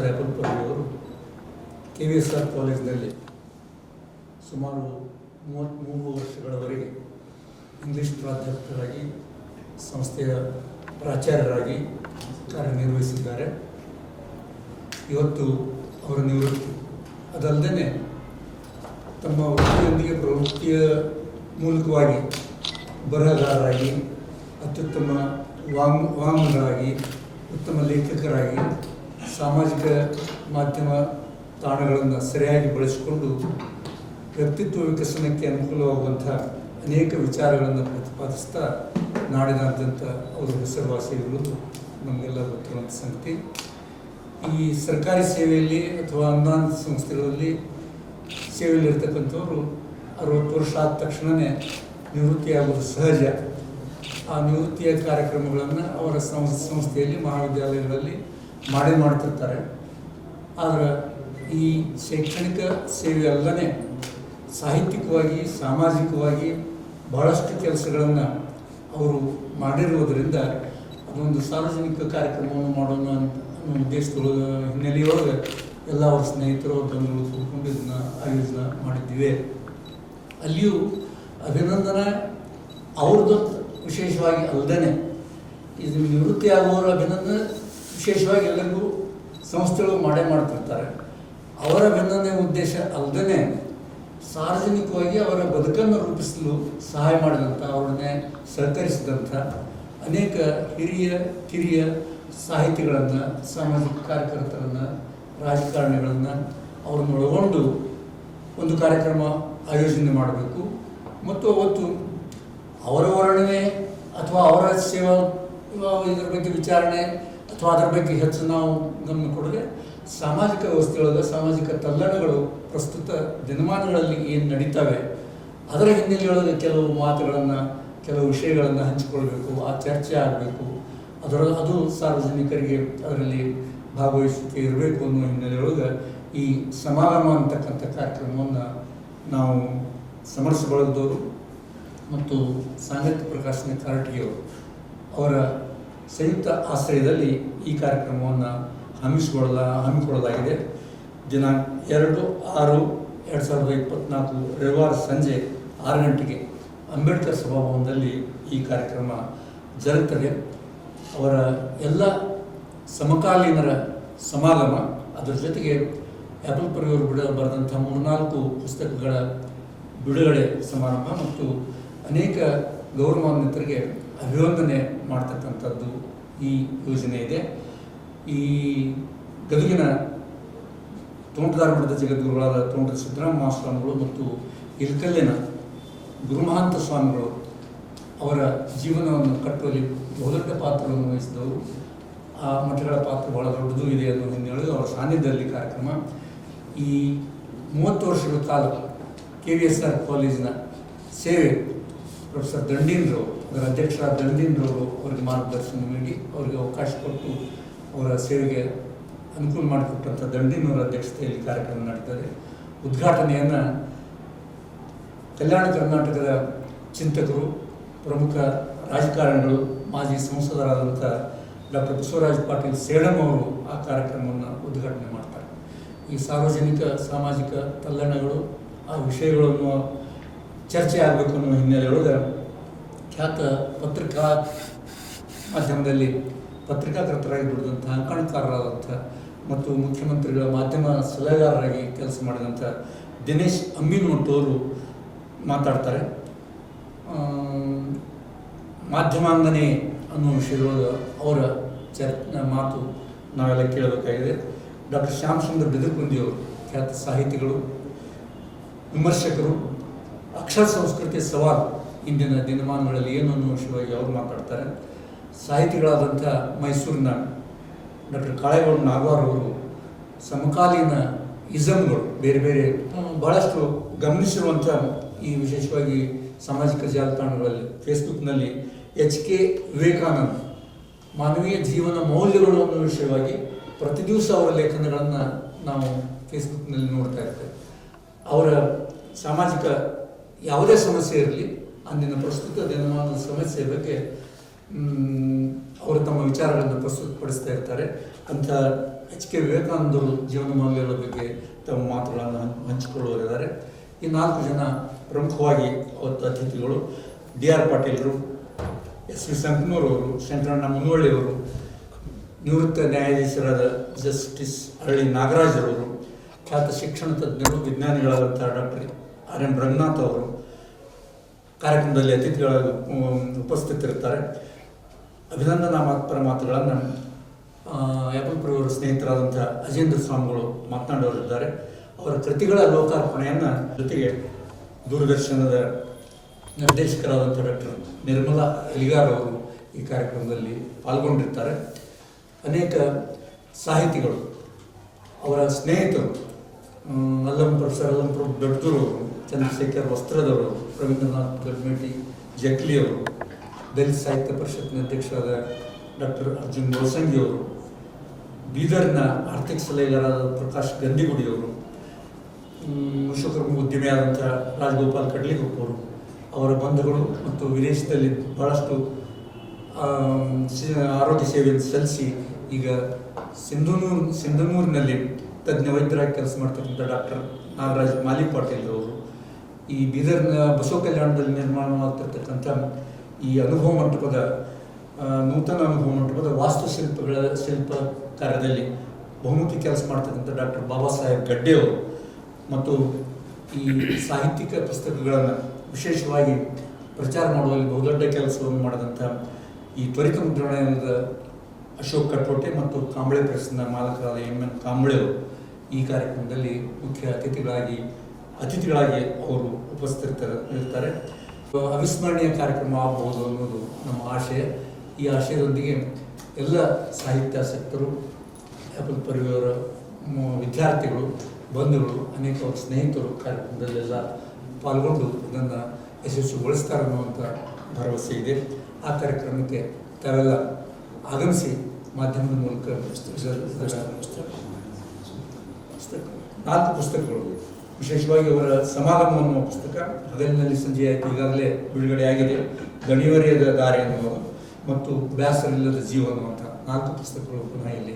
ಅಪುಲ್ ಅವರು K V S R ಕಾಲೇಜಿನಲ್ಲಿ ಸುಮಾರು ಮೂವತ್ತ್ಮೂರು ವರ್ಷಗಳವರೆಗೆ ಇಂಗ್ಲೀಷ್ ಪ್ರಾಧ್ಯಾಪಕರಾಗಿ, ಸಂಸ್ಥೆಯ ಪ್ರಾಚಾರ್ಯರಾಗಿ ಕಾರ್ಯನಿರ್ವಹಿಸಿದ್ದಾರೆ. ಇವತ್ತು ಅವರ ನಿವೃತ್ತಿ. ಅದಲ್ಲದೇ ತಮ್ಮ ವೃತ್ತಿಯೊಂದಿಗೆ ಪ್ರವೃತ್ತಿಯ ಮೂಲಕವಾಗಿ ಬರಹಗಾರರಾಗಿ, ಅತ್ಯುತ್ತಮ ವಾಂಗ್ ವಾಂಗರಾಗಿ ಉತ್ತಮ ಲೇಖಕರಾಗಿ ಸಾಮಾಜಿಕ ಮಾಧ್ಯಮ ತಾಣಗಳನ್ನು ಸರಿಯಾಗಿ ಬಳಸಿಕೊಂಡು ವ್ಯಕ್ತಿತ್ವ ವಿಕಸನಕ್ಕೆ ಅನುಕೂಲವಾಗುವಂಥ ಅನೇಕ ವಿಚಾರಗಳನ್ನು ಪ್ರತಿಪಾದಿಸ್ತಾ ನಾಡಿನಾದ್ಯಂತ ಅವರು ಹೆಸರುವಾಸಿ ಇರುವುದು ನಮಗೆಲ್ಲ ಗೊತ್ತಿರುವಂಥ ಸಂಗತಿ. ಈ ಸರ್ಕಾರಿ ಸೇವೆಯಲ್ಲಿ ಅಥವಾ ಅನುದಾನ ಸಂಸ್ಥೆಗಳಲ್ಲಿ ಸೇವೆಯಲ್ಲಿರ್ತಕ್ಕಂಥವರು ಅರವತ್ತು ವರ್ಷ ಆದ ತಕ್ಷಣವೇ ನಿವೃತ್ತಿಯಾಗುವುದು ಸಹಜ. ಆ ನಿವೃತ್ತಿಯ ಕಾರ್ಯಕ್ರಮಗಳನ್ನು ಅವರ ಸಂಸ್ ಸಂಸ್ಥೆಯಲ್ಲಿ ಮಹಾವಿದ್ಯಾಲಯಗಳಲ್ಲಿ ಮಾಡೇ ಮಾಡ್ತಿರ್ತಾರೆ. ಆದರೆ ಈ ಶೈಕ್ಷಣಿಕ ಸೇವೆ ಅಲ್ಲದೆ ಸಾಹಿತ್ಯಿಕವಾಗಿ, ಸಾಮಾಜಿಕವಾಗಿ ಬಹಳಷ್ಟು ಕೆಲಸಗಳನ್ನು ಅವರು ಮಾಡಿರುವುದರಿಂದ ಅದೊಂದು ಸಾರ್ವಜನಿಕ ಕಾರ್ಯಕ್ರಮವನ್ನು ಮಾಡೋಣ ಅಂತ ಅನ್ನೋ ಉದ್ದೇಶದ ಹಿನ್ನೆಲೆಯೊಳಗೆ ಎಲ್ಲ ಅವ್ರ ಸ್ನೇಹಿತರು ಬಂಧುಗಳು ಕೂತ್ಕೊಂಡು ಇದನ್ನ ಆಯೋಜನ ಮಾಡಿದ್ದೀವಿ. ಅಲ್ಲಿಯೂ ಅಭಿನಂದನ ಅವ್ರದ್ದು ವಿಶೇಷವಾಗಿ ಅಲ್ಲದೇ ಇದು ನಿವೃತ್ತಿ ಆಗುವವರ ಅಭಿನಂದನೆ ವಿಶೇಷವಾಗಿ ಎಲ್ಲರಿಗೂ ಸಂಸ್ಥೆಗಳು ಮಾಡೇ ಮಾಡ್ತಿರ್ತಾರೆ. ಅವರ ಅಭಿನಂದನೆ ಉದ್ದೇಶ ಅಲ್ಲದೇ ಸಾರ್ವಜನಿಕವಾಗಿ ಅವರ ಬದುಕನ್ನು ರೂಪಿಸಲು ಸಹಾಯ ಮಾಡಿದಂಥ, ಅವರನ್ನೇ ಸಹಕರಿಸಿದಂಥ ಅನೇಕ ಹಿರಿಯ, ಕಿರಿಯ ಸಾಹಿತಿಗಳನ್ನು, ಸಾಮಾಜಿಕ ಕಾರ್ಯಕರ್ತರನ್ನು, ರಾಜಕಾರಣಿಗಳನ್ನು ಅವರನ್ನು ಒಳಗೊಂಡು ಒಂದು ಕಾರ್ಯಕ್ರಮ ಆಯೋಜನೆ ಮಾಡಬೇಕು. ಮತ್ತು ಅವತ್ತು ಅವರ ವರ್ಣನೆ ಅಥವಾ ಅವರ ಸೇವಾ ಇದರ ಬಗ್ಗೆ ವಿಚಾರಣೆ ಅಥವಾ ಅದರ ಬಗ್ಗೆ ಹೆಚ್ಚು ನಾವು ಗಮನ ಕೊಡದೆ ಸಾಮಾಜಿಕ ವ್ಯವಸ್ಥೆಯೊಳಗೆ ಸಾಮಾಜಿಕ ತಲ್ಲಣಗಳು ಪ್ರಸ್ತುತ ದಿನಮಾನಗಳಲ್ಲಿ ಏನು ನಡೀತವೆ, ಅದರ ಹಿನ್ನೆಲೆಯೊಳಗೆ ಕೆಲವು ಮಾತುಗಳನ್ನು, ಕೆಲವು ವಿಷಯಗಳನ್ನು ಹಂಚಿಕೊಳ್ಬೇಕು ಆ ಚರ್ಚೆ ಆಗಬೇಕು. ಅದರ, ಅದು ಸಾರ್ವಜನಿಕರಿಗೆ ಅದರಲ್ಲಿ ಭಾಗವಹಿಸುತ್ತೆ ಇರಬೇಕು ಅನ್ನೋ ಹಿನ್ನೆಲೆಯೊಳಗೆ ಈ ಸಮಾಗಮ ಅಂತಕ್ಕಂಥ ಕಾರ್ಯಕ್ರಮವನ್ನು ನಾವು ಸಮರಸಗೊಳ್ಳದವರು ಮತ್ತು ಸಾಂಗತ್ಯ ಪ್ರಕಾಶನ ಕಾರಟಗಿಯವರು. ಅವರ ಸಂಯುಕ್ತ ಆಶ್ರಯದಲ್ಲಿ ಈ ಕಾರ್ಯಕ್ರಮವನ್ನು ಹಮ್ಮಿಸಿಕೊಳ್ಳ, ಹಮ್ಮಿಕೊಳ್ಳಲಾಗಿದೆ. ದಿನಾಂಕ ಎರಡು, ಆರು, ಎರಡು ಸಾವಿರದ ಇಪ್ಪತ್ತ್ನಾಲ್ಕು ರವಿವಾರ ಸಂಜೆ ಆರು ಗಂಟೆಗೆ ಅಂಬೇಡ್ಕರ್ ಸಭಾಭವನದಲ್ಲಿ ಈ ಕಾರ್ಯಕ್ರಮ ಜರುಗುತ್ತದೆ ಅವರ ಎಲ್ಲ ಸಮಕಾಲೀನರ ಸಮಾಗಮ, ಅದರ ಜೊತೆಗೆ ಆ್ಯಪಲ್ ಪರಿಯವರು ಬಿಡ ಬರೆದಂಥ ಮೂರ್ನಾಲ್ಕು ಪುಸ್ತಕಗಳ ಬಿಡುಗಡೆ ಸಮಾರಂಭ ಮತ್ತು ಅನೇಕ ಗೌರವಾನ್ವಿತರಿಗೆ ಅಭಿವಂದನೆ ಮಾಡ್ತಕ್ಕಂಥದ್ದು ಈ ಯೋಜನೆ ಇದೆ. ಈ ಗದುಗಿನ ತೋಂಟದಾರ ಮಠದ ಜಗದ್ಗುರುಗಳಾದ ತೋಂಟದ ಸಿದ್ದರಾಮ ಸ್ವಾಮಿಗಳು ಮತ್ತು ಇಲ್ಕಲ್ಲಿನ ಗುರುಮಹಾಂತ ಸ್ವಾಮಿಗಳು ಅವರ ಜೀವನವನ್ನು ಕಟ್ಟುವಲ್ಲಿ ಬಹುದೊಡ್ಡ ಪಾತ್ರವನ್ನು ವಹಿಸಿದವರು. ಆ ಮಠಗಳ ಪಾತ್ರ ಬಹಳ ದೊಡ್ಡದು ಇದೆ ಅನ್ನೋ ಹಿನ್ನೆಲೆ ಅವರ ಸಾನ್ನಿಧ್ಯದಲ್ಲಿ ಕಾರ್ಯಕ್ರಮ. ಈ ಮೂವತ್ತು ವರ್ಷಗಳ ಕಾಲ ಕೆ ವಿ ಎಸ್ ಆರ್ ಕಾಲೇಜಿನ ಸೇವೆ ಪ್ರೊಫೆಸರ್ ದಂಡೀನ್ರವರು ಅದರ ಅಧ್ಯಕ್ಷರಾದ ದಂಡೀನ್ರವರು ಅವರಿಗೆ ಮಾರ್ಗದರ್ಶನ ನೀಡಿ ಅವರಿಗೆ ಅವಕಾಶ ಕೊಟ್ಟು ಅವರ ಸೇವೆಗೆ ಅನುಕೂಲ ಮಾಡಿಕೊಟ್ಟಂಥ ದಂಡೀನವರ ಅಧ್ಯಕ್ಷತೆಯಲ್ಲಿ ಕಾರ್ಯಕ್ರಮ ನಡೀತದೆ. ಉದ್ಘಾಟನೆಯನ್ನು ಕಲ್ಯಾಣ ಕರ್ನಾಟಕದ ಚಿಂತಕರು, ಪ್ರಮುಖ ರಾಜಕಾರಣಿಗಳು, ಮಾಜಿ ಸಂಸದರಾದಂಥ ಡಾಕ್ಟರ್ ಬಸವರಾಜ್ ಪಾಟೀಲ್ ಸೇಡಂ ಅವರು ಆ ಕಾರ್ಯಕ್ರಮವನ್ನು ಉದ್ಘಾಟನೆ ಮಾಡ್ತಾರೆ. ಈ ಸಾರ್ವಜನಿಕ, ಸಾಮಾಜಿಕ ತಲ್ಲಣಗಳು ಆ ವಿಷಯಗಳನ್ನು ಚರ್ಚೆ ಆಗಬೇಕು ಅನ್ನೋ ಹಿನ್ನೆಲೆಯೊಳಗೆ ಖ್ಯಾತ ಪತ್ರಿಕಾ ಮಾಧ್ಯಮದಲ್ಲಿ ಪತ್ರಿಕಾಕರ್ತರಾಗಿ ದುಡಿದಂಥ ಅಂಕಣಕಾರರಾದಂಥ ಮತ್ತು ಮುಖ್ಯಮಂತ್ರಿಗಳ ಮಾಧ್ಯಮ ಸಲಹೆಗಾರರಾಗಿ ಕೆಲಸ ಮಾಡಿದಂಥ ದಿನೇಶ್ ಅಂಬಿನೋಟವರು ಮಾತಾಡ್ತಾರೆ. ಮಾಧ್ಯಮಾಂಗನೆ ಅನ್ನೋ ವಿಷಯದೊಳಗೆ ಅವರ ಚರ್ ಮಾತು ನಾವೆಲ್ಲ ಕೇಳಬೇಕಾಗಿದೆ. ಡಾಕ್ಟರ್ ಶ್ಯಾಮ್ ಸುಂದರ್ ಬೆದರ್ಕುಂದಿಯವರು ಖ್ಯಾತ ಸಾಹಿತಿಗಳು, ವಿಮರ್ಶಕರು. ಅಕ್ಷರ ಸಂಸ್ಕೃತಿ ಸವಾಲು ಇಂದಿನ ದಿನಮಾನಗಳಲ್ಲಿ ಏನು ಅನ್ನೋ ವಿಷಯವಾಗಿ ಅವರು ಮಾತಾಡ್ತಾರೆ? ಸಾಹಿತಿಗಳಾದಂಥ ಮೈಸೂರಿನ ಡಾಕ್ಟರ್ ಕಾಳೇಗೌಡ ನಾಗವಾರ್ ಅವರು ಸಮಕಾಲೀನ ಇಸಮ್ಗಳು ಬೇರೆ ಬೇರೆ ಭಾಳಷ್ಟು ಗಮನಿಸಿರುವಂಥ ಈ ವಿಶೇಷವಾಗಿ ಸಾಮಾಜಿಕ ಜಾಲತಾಣಗಳಲ್ಲಿ, ಫೇಸ್ಬುಕ್ನಲ್ಲಿ ಎಚ್ ಕೆ ವಿವೇಕಾನಂದ್ ಮಾನವೀಯ ಜೀವನ ಮೌಲ್ಯಗಳು ಅನ್ನೋ ವಿಷಯವಾಗಿ ಪ್ರತಿ ದಿವಸ ಅವರ ಲೇಖನಗಳನ್ನು ನಾವು ಫೇಸ್ಬುಕ್ನಲ್ಲಿ ನೋಡ್ತಾ ಇರ್ತೇವೆ. ಅವರ ಸಾಮಾಜಿಕ ಯಾವುದೇ ಸಮಸ್ಯೆ ಇರಲಿ, ಅಂದಿನ ಪ್ರಸ್ತುತ ದಿನಮಾನದ ಸಮಸ್ಯೆ ಬಗ್ಗೆ ಅವರು ತಮ್ಮ ವಿಚಾರಗಳನ್ನು ಪ್ರಸ್ತುತಪಡಿಸ್ತಾ ಇರ್ತಾರೆ. ಅಂತ ಎಚ್ ಕೆ ವಿವೇಕಾನಂದರು ಜೀವನ ಬಗ್ಗೆ ತಮ್ಮ ಮಾತುಗಳನ್ನು ಹಂಚ್- ಹಂಚಿಕೊಳ್ಳುವರಿದ್ದಾರೆ ಈ ನಾಲ್ಕು ಜನ ಪ್ರಮುಖವಾಗಿ ಅವತ್ತು ಅತಿಥಿಗಳು ಡಿ ಆರ್ ಪಾಟೀಲರು, ಎಸ್ ವಿ ಸಂಕನೂರವರು ಶಂಕರಣ್ಣ ಮುನವಳ್ಳಿಯವರು ನಿವೃತ್ತ ನ್ಯಾಯಾಧೀಶರಾದ ಜಸ್ಟಿಸ್ ಹಳ್ಳಿ ನಾಗರಾಜರವರು, ಖ್ಯಾತ ಶಿಕ್ಷಣ ತಜ್ಞರು ವಿಜ್ಞಾನಿಗಳಾದಂಥ ಡಾಕ್ಟರ್ ಆರ್ ಎನ್ ರಂಗನಾಥ್ ಅವರು ಕಾರ್ಯಕ್ರಮದಲ್ಲಿ ಅತಿಥಿಗಳ ಉಪಸ್ಥಿತರಿರ್ತಾರೆ. ಅಭಿನಂದನಾ ಮಾತ್ರ ಮಾತುಗಳನ್ನು ಯಾಪಲ್ಪುರವರ ಸ್ನೇಹಿತರಾದಂಥ ಅಜೇಂದ್ರ ಸ್ವಾಮಿಗಳು ಮಾತನಾಡೋರಿದ್ದಾರೆ. ಅವರ ಕೃತಿಗಳ ಲೋಕಾರ್ಪಣೆಯನ್ನು ಜೊತೆಗೆ ದೂರದರ್ಶನದ ನಿರ್ದೇಶಕರಾದಂಥ ಡಾಕ್ಟರ್ ನಿರ್ಮಲಾ ಎಲಿಗಾರ್ ಅವರು ಈ ಕಾರ್ಯಕ್ರಮದಲ್ಲಿ ಪಾಲ್ಗೊಂಡಿರ್ತಾರೆ. ಅನೇಕ ಸಾಹಿತಿಗಳು, ಅವರ ಸ್ನೇಹಿತರು ಅಲ್ಲಂ ಪ್ರೊಫೆಸರ್ ಅಲ್ಲಂ ಪ್ರಭು ದೊಡ್ಡದೂರವರು ಚಂದ್ರಶೇಖರ್ ವಸ್ತ್ರದವರು, ರವೀಂದ್ರನಾಥ್ ಗಡ್ಮೇಟಿ ಜಕ್ಲಿಯವರು ದಲಿತ ಸಾಹಿತ್ಯ ಪರಿಷತ್ನ ಅಧ್ಯಕ್ಷರಾದ ಡಾಕ್ಟರ್ ಅರ್ಜುನ್ ಗೋಸಂಗಿಯವರು ಬೀದರ್ನ ಆರ್ಥಿಕ ಸಲಹೆಗಾರರಾದ ಪ್ರಕಾಶ್ ಗಂದಿಗುಡಿಯವರು ವಿಶ್ವಕರ್ಮ ಉದ್ಯಮಿಯಾದಂಥ ರಾಜಗೋಪಾಲ್ ಕಡ್ಲಿಗುಪ್ಪ ಅವರು, ಅವರ ಬಂಧುಗಳು ಮತ್ತು ವಿದೇಶದಲ್ಲಿ ಬಹಳಷ್ಟು ಆರೋಗ್ಯ ಸೇವೆಯನ್ನು ಸಲ್ಲಿಸಿ ಈಗ ಸಿಂಧನೂರು, ಸಿಂಧನೂರಿನಲ್ಲಿ ತಜ್ಞ ವೈದ್ಯರಾಗಿ ಕೆಲಸ ಮಾಡ್ತಕ್ಕಂಥ ಡಾಕ್ಟರ್ ನಾಗರಾಜ್ ಮಾಲಿ ಪಾಟೀಲ್ ಅವರು ಈ ಬೀದರ್ನ ಬಸವ ಕಲ್ಯಾಣದಲ್ಲಿ ನಿರ್ಮಾಣವಾಗ್ತಿರ್ತಕ್ಕಂಥ ಈ ಅನುಭವ ಮಂಟಪದ ನೂತನ ಅನುಭವ ಮಂಟಪದ ವಾಸ್ತುಶಿಲ್ಪಗಳ ಶಿಲ್ಪ ಕಾರ್ಯದಲ್ಲಿ ಬಹುಮುಖಿ ಕೆಲಸ ಮಾಡ್ತಕ್ಕಂಥ ಡಾಕ್ಟರ್ ಬಾಬಾ ಸಾಹೇಬ್ ಗಡ್ಡೆ ಅವರು ಮತ್ತು ಈ ಸಾಹಿತ್ಯಿಕ ಪುಸ್ತಕಗಳನ್ನು ವಿಶೇಷವಾಗಿ ಪ್ರಚಾರ ಮಾಡುವಲ್ಲಿ ಬಹುದೊಡ್ಡ ಕೆಲಸವನ್ನು ಮಾಡಿದಂಥ ಈ ತ್ವರಿತ ಮುದ್ರಣದ ಅಶೋಕ್ ಕಟ್ಟೋಟೆ ಮತ್ತು ಕಾಂಬಳೆ ಪ್ರೆಸ್ನ ಮಾಲಕರಾದ ಎಂ ಎನ್ ಕಾಂಬಳೆ ಅವರು ಈ ಕಾರ್ಯಕ್ರಮದಲ್ಲಿ ಮುಖ್ಯ ಅತಿಥಿಗಳಾಗಿ ಅತಿಥಿಗಳಾಗಿ ಅವರು ಉಪಸ್ಥಿತರ ಇರ್ತಾರೆ. ಅವಿಸ್ಮರಣೀಯ ಕಾರ್ಯಕ್ರಮ ಆಗಬಹುದು ಅನ್ನೋದು ನಮ್ಮ ಆಶಯ ಈ ಆಶಯದೊಂದಿಗೆ ಎಲ್ಲ ಸಾಹಿತ್ಯಾಸಕ್ತರು ಆಪಲ್ ಪರಿವಾರ ವಿದ್ಯಾರ್ಥಿಗಳು ಬಂಧುಗಳು ಅನೇಕ ಸ್ನೇಹಿತರು ಸ್ನೇಹಿತರು ಕಾರ್ಯಕ್ರಮದಲ್ಲೆಲ್ಲ ಪಾಲ್ಗೊಂಡು ಇದನ್ನು ಯಶಸ್ವಿಗೊಳಿಸ್ತಾರೆ ಅನ್ನುವಂಥ ಭರವಸೆ ಇದೆ. ಆ ಕಾರ್ಯಕ್ರಮಕ್ಕೆ ತಾವೆಲ್ಲ ಆಗಮಿಸಿ ಮಾಧ್ಯಮದ ಮೂಲಕ ನಾಲ್ಕು ಪುಸ್ತಕಗಳು. ವಿಶೇಷವಾಗಿ ಅವರ ಸಮಾಗಮ ಅನ್ನುವ ಪುಸ್ತಕ. ಹಗಲಿನಲ್ಲಿ ಸಂಜೆ ಆಯ್ತು. ಈಗಾಗಲೇ ಬಿಡುಗಡೆ ಆಗಿದೆ. ಗಣಿವರಿಯದ ದಾರಿ ಅನ್ನುವ ಮತ್ತು ಬ್ಯಾಸರಿಲ್ಲದ ಜೀವ ಅನ್ನುವಂಥ ನಾಲ್ಕು ಪುಸ್ತಕಗಳು ಪುನಃ ಇಲ್ಲಿ